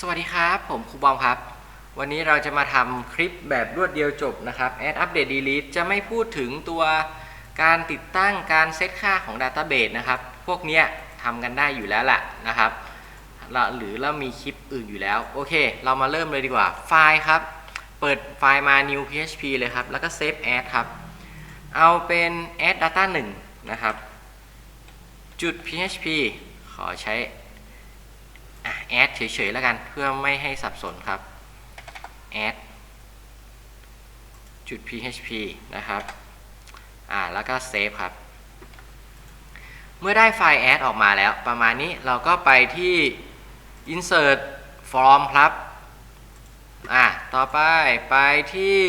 สวัสดีครับ ผมครูบอมครับ วันนี้เราจะมาทำคลิปแบบรวดเดียวจบนะครับ Add Update Delete จะไม่พูดถึงตัวการติดตั้งการเซตค่าของ Database นะครับ พวกเนี้ยทำกันได้อยู่แล้วแหละนะครับ หรือเรามีคลิปอื่นอยู่แล้ว โอเค เรามาเริ่มเลยดีกว่า ไฟล์ครับ เปิดไฟล์มา new php เลยครับ แล้วก็ save as ครับ เอาเป็น add data 1 นะครับ จุด php ขอใช้ แอะ add เฉยๆแล้วกันเพื่อไม่ให้สับสนครับ add จุด php นะครับอ่าแล้วก็ save ครับ เมื่อได้ไฟล์ add ออกมาแล้ว ประมาณนี้เราก็ไปที่ insert form ครับอะต่อไปไปที่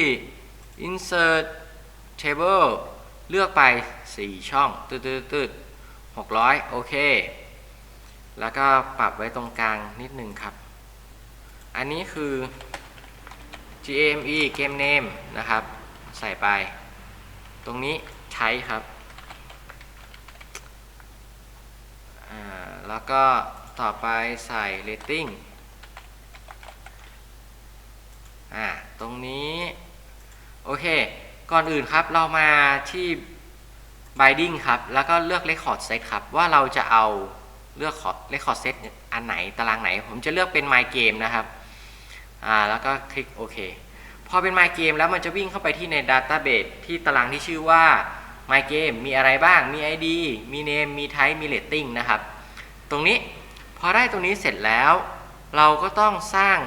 insert table เลือกไป 4 ช่องตืดๆๆ600 โอเค แล้วก็ปรับไว้ตรงกลางนิดนึงครับ อันนี้คือ GME Game Name นะครับ ใส่ไป ตรงนี้ใช้ครับ แล้วก็ต่อไปใส่ Rating อ่า ตรงนี้ โอเค ก่อนอื่นครับเรามาที่ binding ครับ แล้วก็เลือก record set ครับ ว่าเราจะเอา เลือก record set อันไหนตารางไหน ผมจะเลือกเป็น my game นะครับอ่าแล้วก็คลิกโอเคพอเป็น my game แล้วมันจะวิ่งเข้าไปที่ใน database ที่ตารางที่ชื่อว่า my game มีอะไรบ้างมี id มี name มี type มี rating นะครับ ตรงนี้พอได้ตรงนี้เสร็จแล้ว เราก็ต้องสร้าง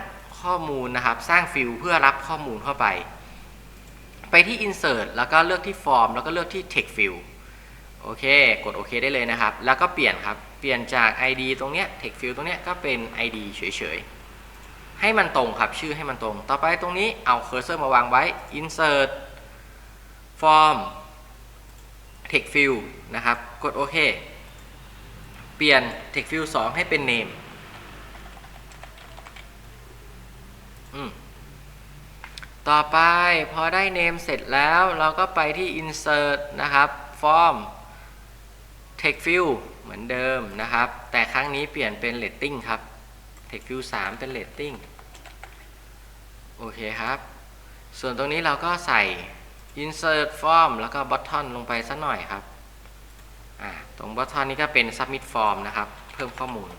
ข้อมูลนะครับ สร้างฟิลเพื่อรับข้อมูลเข้าไป ไปที่ insert แล้วก็เลือกที่ form แล้วก็เลือกที่ text field โอเค กดโอเคได้เลยนะครับ แล้วก็เปลี่ยนครับ เปลี่ยนจาก id ตรงเนี้ย text field ตรงเนี้ยก็เป็น id เฉยๆ ให้มันตรงครับชื่อให้มันตรง ต่อไปตรงนี้เอาเคอร์เซอร์มาวางไว้ insert form text field นะครับ กดโอเค เปลี่ยน text field 2 ให้เป็น name ต่อไปพอได้ name เสร็จแล้วเราก็ไปที่ insert นะครับ form text field มือนเดิมนะครับ แต่ครั้งนี้เปลี่ยนเป็น rating ครับ text field 3เป็น rating โอเคครับ ส่วนตรงนี้เราก็ใส่ insert form แล้วก็ button ลงไปสักหน่อยครับ ตรง button นี้ก็เป็น submit form นะครับ เพิ่มข้อมูล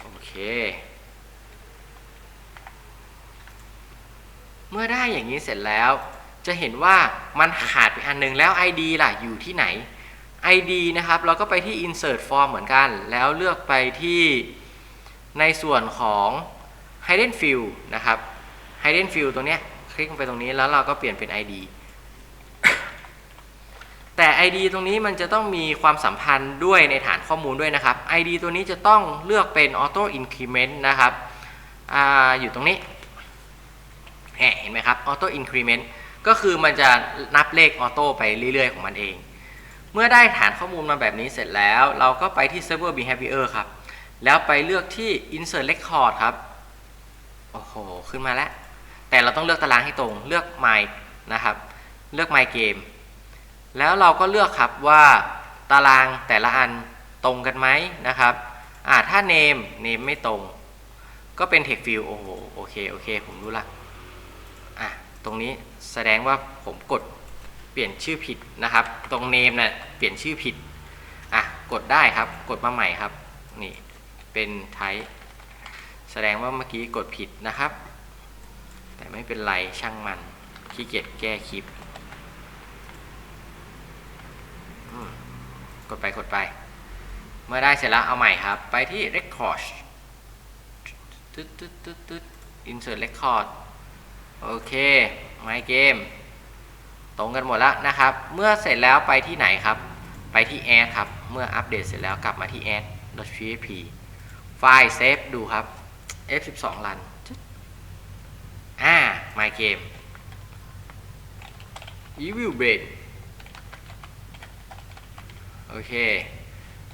โอเค เมื่อได้อย่างนี้เสร็จแล้ว จะเห็นว่ามันขาดไปอันหนึงแล้ว ID ล่ะอยู่ที่ไหน ID นะครับ เราก็ไปที่ insert form เหมือนกัน แล้วเลือกไปที่ในส่วนของ hidden field นะครับ hidden field ตรงนี้คลิกไปตรงนี้แล้วเราก็เปลี่ยนเป็น ID แต่ ID ตรงนี้มันจะต้องมีความสัมพันธ์ด้วยในฐานข้อมูลด้วยนะครับ ID ตัวนี้จะต้องเลือกเป็น auto increment นะครับออยู่ตรงนี้เห็นไหมครับ auto increment ก็คือมันจะนับเลขออโต้ไปเรื่อยๆของมันเอง เมื่อได้ฐานข้อมูลมาแบบนี้เสร็จแล้ว เราก็ไปที่ server behavior ครับ แล้วไปเลือกที่ insert record ครับ โอ้โห ขึ้นมาแล้ว แต่เราต้องเลือกตารางให้ตรง เลือก my นะครับ เลือก my game แล้วเราก็เลือกครับว่าตารางแต่ละอันตรงกันไหมนะครับ อ่า ถ้า name name ไม่ตรง ก็เป็น text field โอ้โห โอเค โอเค ผมรู้ละ อะ ตรงนี้แสดงว่าผมกด เปลี่ยนชื่อผิดนะครับ ตรง name นะ่ะเปลี่ยนชื่อผิดอะกดได้ครับกดมาใหม่ครับนี่เป็นไทป์แสดงว่าเมื่อกี้กดผิดนะครับ แต่ไม่เป็นไรช่างมันขี้เกียจแก้คลิปกดไปกดไป เมื่อได้เสร็จแล้วเอาใหม่ครับ ไปที่ record ตึ๊ดตึ๊ดตึ๊ดตึ๊ด insert record โอเค my game ตรงกันหมดแล้วนะครับ เมื่อเสร็จแล้วไปที่ไหนครับ ไปที่ add ครับ เมื่ออัปเดตเสร็จแล้วกลับมาที่ add.php ไฟล์เซฟดูครับ f12 รันอ่า my game evil brain โอเค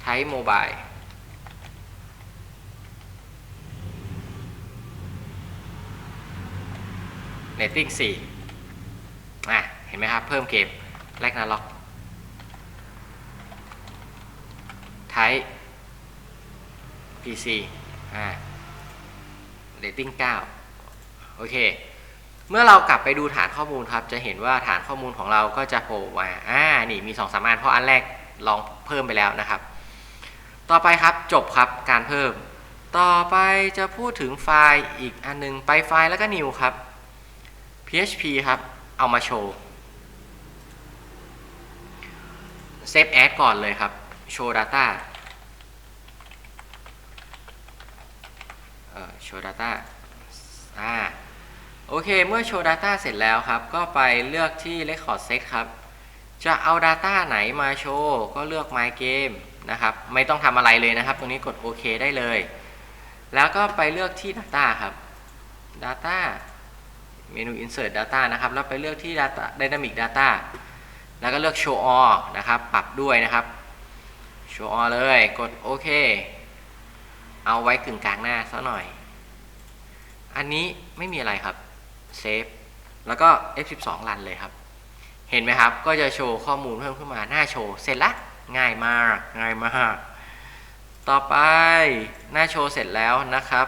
ไทป์โมบายเรตติ้ง4อ่ ห็นไหมครับ เพิ่มเกมแรกนาล็อกไทป์ PC อ่า rating 9โอเค เมื่อเรากลับไปดูฐานข้อมูลครับ จะเห็นว่าฐานข้อมูลของเราก็จะโผล่มาอ่านี่มี2อสามอันเพราะอันแรกลองเพิ่มไปแล้วนะครับ ต่อไปครับจบครับการเพิ่ม ต่อไปจะพูดถึงไฟล์อีกอันนึง ไปไฟล์แล้วก็ new ครับ php ครับ เอามาโชว์ save as ก่อนเลยครับ show data เอ่อ show data อ่าโอเค เมื่อ show data เสร็จแล้วครับ ก็ไปเลือกที่ record set ครับ จะเอา data ไหนมาโชว์ ก็เลือก my game นะครับ ไม่ต้องทำอะไรเลยนะครับ ตรงนี้กดโอเคได้เลย แล้วก็ไปเลือกที่ data ครับ data เมนู insert data นะครับ แล้วไปเลือกที่ data dynamic data แล้วก็เลือก show all นะครับ ปรับด้วยนะครับ show all เลย กดโอเค เอาไว้กึ่งกลางหน้าซะหน่อย อันนี้ไม่มีอะไรครับเซฟแล้วก็ F12 รันเลยครับ เห็นไหมครับ ก็จะโชว์ข้อมูลเพิ่มขึ้นมาหน้าโชว์ เสร็จละ ง่ายมาก ง่ายมาก ต่อไปหน้าโชว์เสร็จแล้วนะครับ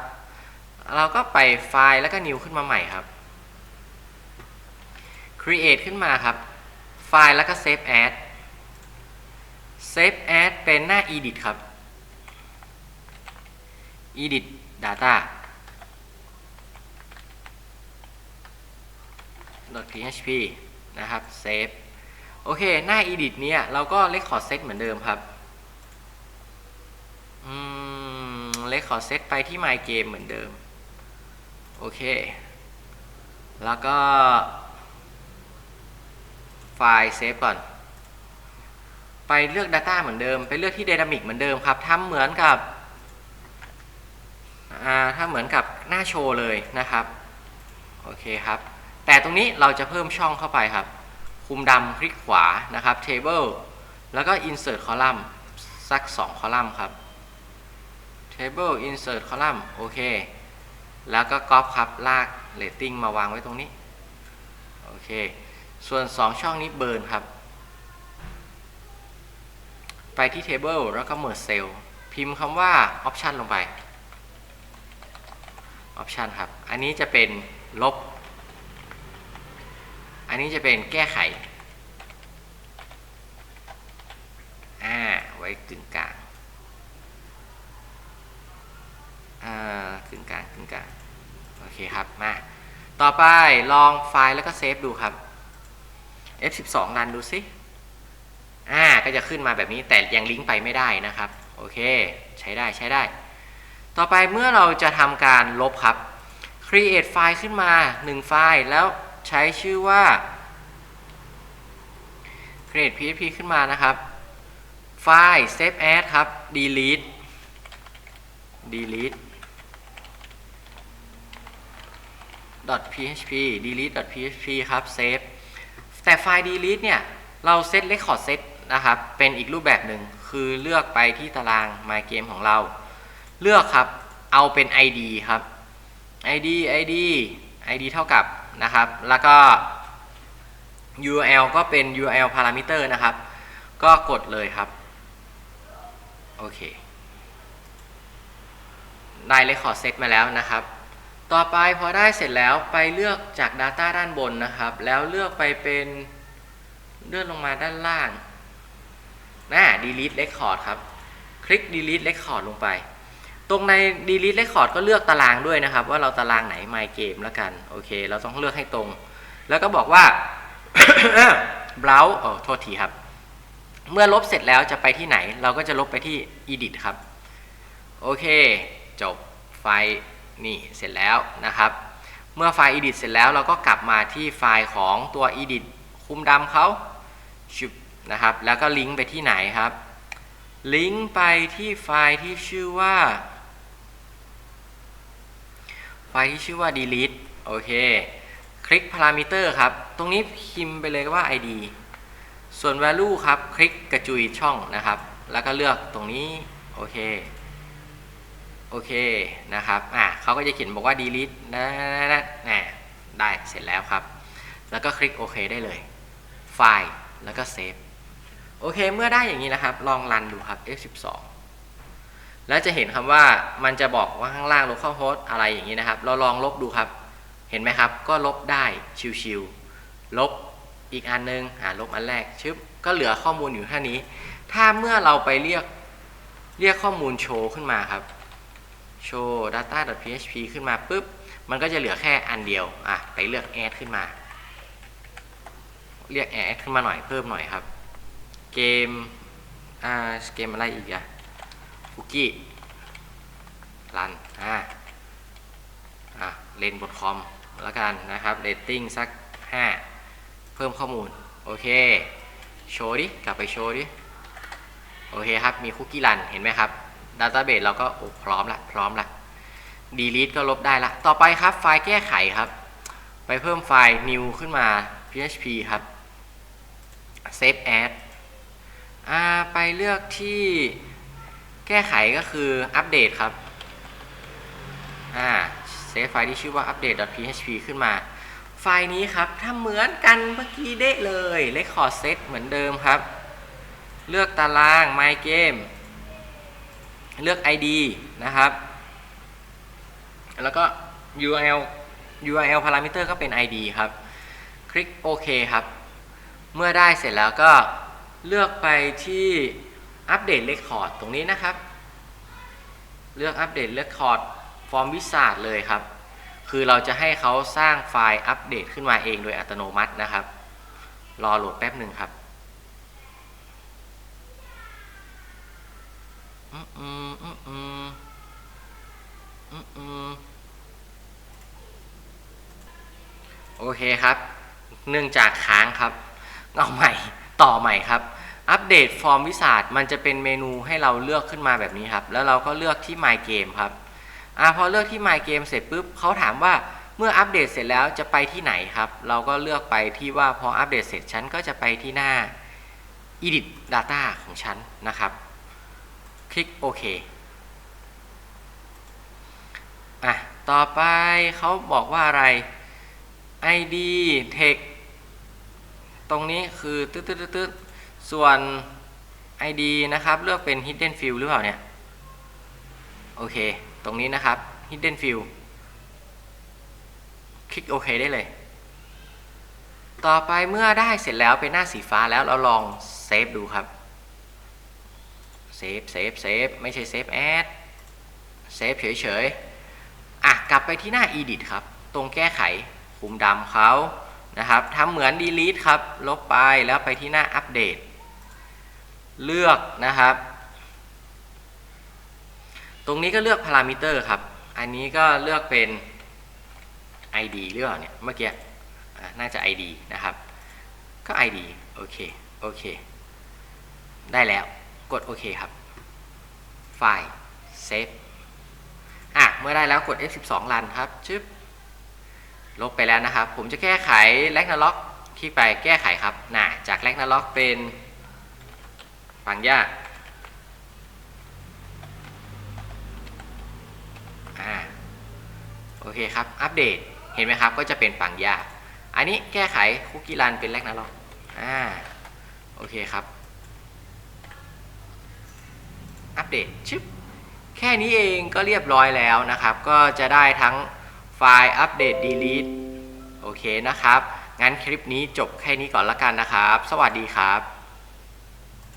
เราก็ไปไฟล์แล้วก็ new ขึ้นมาใหม่ครับ create ขึ้นมาครับ ไฟล์แล้วก็ save as save as เป็นหน้า edit ครับ edit data .php นะครับ save โอเค หน้า edit เนี่ย เราก็ record set เหมือนเดิมครับอืม record set ไปที่ my game เหมือนเดิม โอเค แล้วก็ ไฟล์เซฟก่อน ไปเลือก Data เหมือนเดิม ไปเลือกที่ Dynamic เหมือนเดิมครับทำเหมือนกับถ้าเหมือนกับหน้าโชว์เลยนะครับ โอเคครับ แต่ตรงนี้เราจะเพิ่มช่องเข้าไปครับ คุมดำคลิกขวานะครับ Table แล้วก็ Insert Column สัก 2 คอลัมน์ครับ Table Insert Column โอเค แล้วก็ก๊อปครับ ลาก Rating มาวางไว้ตรงนี้ โอเค ส่วน 2 ช่องนี้เบิร์นครับ ไปที่ Table แล้วก็ Merge Cell พิมพ์คำว่า Option ลงไป Option ครับ อันนี้จะเป็นลบ อันนี้จะเป็นแก้ไข อ่า ไว้กึ่งกลาง อ่ากึ่งกลางกึ่งกลาง โอเคครับ มา ต่อไปลองไฟล์แล้วก็เซฟดูครับ F12 รันดูสิอ่าก็จะขึ้นมาแบบนี้แต่ยังลิงก์ไปไม่ได้นะครับ โอเค ใช้ได้ใช้ได้ ต่อไปเมื่อเราจะทำการลบครับ create ไฟล์ขึ้นมา 1 ไฟล์แล้วใช้ชื่อว่า create php ขึ้นมานะครับ ไฟล์ save as ครับ delete delete .php delete .php ครับ save แต่ไฟล์ delete เนี่ย เราเซต record set นะครับ เป็นอีกรูปแบบหนึ่ง คือเลือกไปที่ตาราง my game ของเรา เลือกครับ เอาเป็น id ครับ id id id เท่ากับนะครับ แล้วก็ url ก็เป็น url parameter นะครับ ก็กดเลยครับ โอเค ได้ record set มาแล้วนะครับ ต่อไปพอได้เสร็จแล้วไปเลือกจาก Data ด้านบนนะครับ แล้วเลือกไปเป็นเลื่อนลงมาด้านล่างนะ delete record ครับ คลิก delete record ลงไป ตรงใน delete record ก็เลือกตารางด้วยนะครับ ว่าเราตารางไหน my game แล้วกัน โอเค เราต้องเลือกให้ตรง แล้วก็บอกว่า browse อ๋อโทษทีครับ เมื่อลบเสร็จแล้วจะไปที่ไหน เราก็จะลบไปที่ edit ครับ โอเค จบไฟล์ นี่เสร็จแล้วนะครับ เมื่อไฟล์ edit เสร็จแล้วเราก็กลับมาที่ไฟล์ของตัว edit คุมดำเขาชุบนะครับ แล้วก็ลิงก์ไปที่ไหนครับ ลิงก์ไปที่ไฟล์ที่ชื่อว่า ไฟล์ที่ชื่อว่า delete โอเค คลิก parameter ครับ ตรงนี้พิมพ์ไปเลยว่า id ส่วน value ครับ คลิกกระจุยช่องนะครับ แล้วก็เลือกตรงนี้ โอเค โอเคนะครับอะเขาก็จะเขียนบอกว่า delete นะนะนะได้เสร็จแล้วครับ แล้วก็คลิกโอเคได้เลย ไฟล์แล้วก็เซฟโอเค เมื่อได้อย่างนี้นะครับ ลองรันดูครับ F12 แล้วจะเห็นคำว่ามันจะบอกว่าข้างล่าง localhost อะไรอย่างนี้นะครับ เราลองลบดูครับ เห็นไหมครับ ก็ลบได้ชิวๆลบอีกอันนึงอ่าลบอันแรกชึบก็เหลือข้อมูลอยู่แค่นี้ ถ้าเมื่อเราไปเรียกเรียกข้อมูลโชว์ขึ้นมาครับ โชว์ data.php ขึ้นมาปุ๊บ มันก็จะเหลือแค่อันเดียว อะ ไปเลือก add ขึ้นมา เรียก add ขึ้นมาหน่อย เพิ่มหน่อยครับ เกม อ่า เกมอะไรอีกอะคุกกี้รัน อ่า อะเล่นบนคอมแล้วกันนะครับเรตติ้งสัก 5 เพิ่มข้อมูล โอเค โชว์ดิ กลับไปโชว์ดิ โอเคครับ มีคุกกี้รัน เห็นไหมครับ ดัตต้าเบสเราก็โอ้พร้อมละพร้อมละ delete ก็ลบได้ละ ต่อไปครับไฟล์แก้ไขครับ ไปเพิ่มไฟล์ new ขึ้นมา php ครับ save as อ่าไปเลือกที่แก้ไขก็คืออัปเดตครับ อ่าเซฟไฟล์ที่ชื่อว่า update.php ขึ้นมา ไฟล์นี้ครับ ถ้าเหมือนกันเมื่อกี้เด้เลย record set เหมือนเดิมครับ เลือกตาราง my game เลือก id นะครับ แล้วก็ url url parameter ก็เป็น id ครับ คลิกโอเคครับ เมื่อได้เสร็จแล้วก็เลือกไปที่อัปเดต record ตรงนี้นะครับ เลือกอัปเดต record ฟอร์มวิสาดเลยครับ คือเราจะให้เขาสร้างไฟล์อัปเดตขึ้นมาเองโดยอัตโนมัตินะครับ รอโหลดแป๊บหนึ่งครับ อืมอืมอืมอืมอืมอืมโอเคครับ เนื่องจากค้างครับ เอาใหม่ ต่อใหม่ครับ อัปเดตฟอร์มวิสาดมันจะเป็นเมนูให้เราเลือกขึ้นมาแบบนี้ครับ แล้วเราก็เลือกที่ My Game ครับ อ่าพอเลือกที่ My Game เสร็จปุ๊บเขาถามว่าเมื่ออัปเดตเสร็จแล้วจะไปที่ไหนครับ เราก็เลือกไปที่ว่าพออัปเดตเสร็จฉันก็จะไปที่หน้า edit data ของฉันนะครับ ลิกโอเคอะต่อไปเขาบอกว่าอะไร id text ตรงนี้คือตึ๊ดตึ๊ดตึ๊ดตึ๊ดส่วน id นะครับเลือกเป็น hidden field หรือเปล่าเนี่ย โอเค ตรงนี้นะครับ hidden field คลิกโอเคได้เลย ต่อไปเมื่อได้เสร็จแล้วเป็นหน้าสีฟ้าแล้วเราลองเซฟดูครับ เซฟเซฟเซฟไม่ใช่เซฟแอดเซฟเฉยๆอะกลับไปที่หน้า edit ครับ ตรงแก้ไขคุมดำเขานะครับทำเหมือน delete ครับ ลบไปแล้วไปที่หน้าอัปเดต เลือกนะครับ ตรงนี้ก็เลือกพารามิเตอร์ครับ อันนี้ก็เลือกเป็น id หรือเปล่าเนี่ย เมื่อกี้น่าจะ id นะครับ ก็ id โอเค โอเค ได้แล้ว กดโอเคครับ ไฟล์เซฟอะเมื่อได้แล้วกด F12 รันครับชึบลบไปแล้วนะครับ ผมจะแก้ไข l a g n a r o k คลิกไปแก้ไขครับน่ะจาก l a g n a r o k เป็นปังย่าอ่าโอเคครับ อัปเดตเห็นไหมครับ ก็จะเป็นปังย่าอันนี้แก้ไขคุกกี้รันเป็น l a g n a r o k อ่าโอเคครับ อัปเดตชิปแค่นี้เองก็เรียบร้อยแล้วนะครับ ก็จะได้ทั้งไฟล์อัปเดต delete โอเคนะครับ งั้นคลิปนี้จบแค่นี้ก่อนละกันนะครับ สวัสดีครับ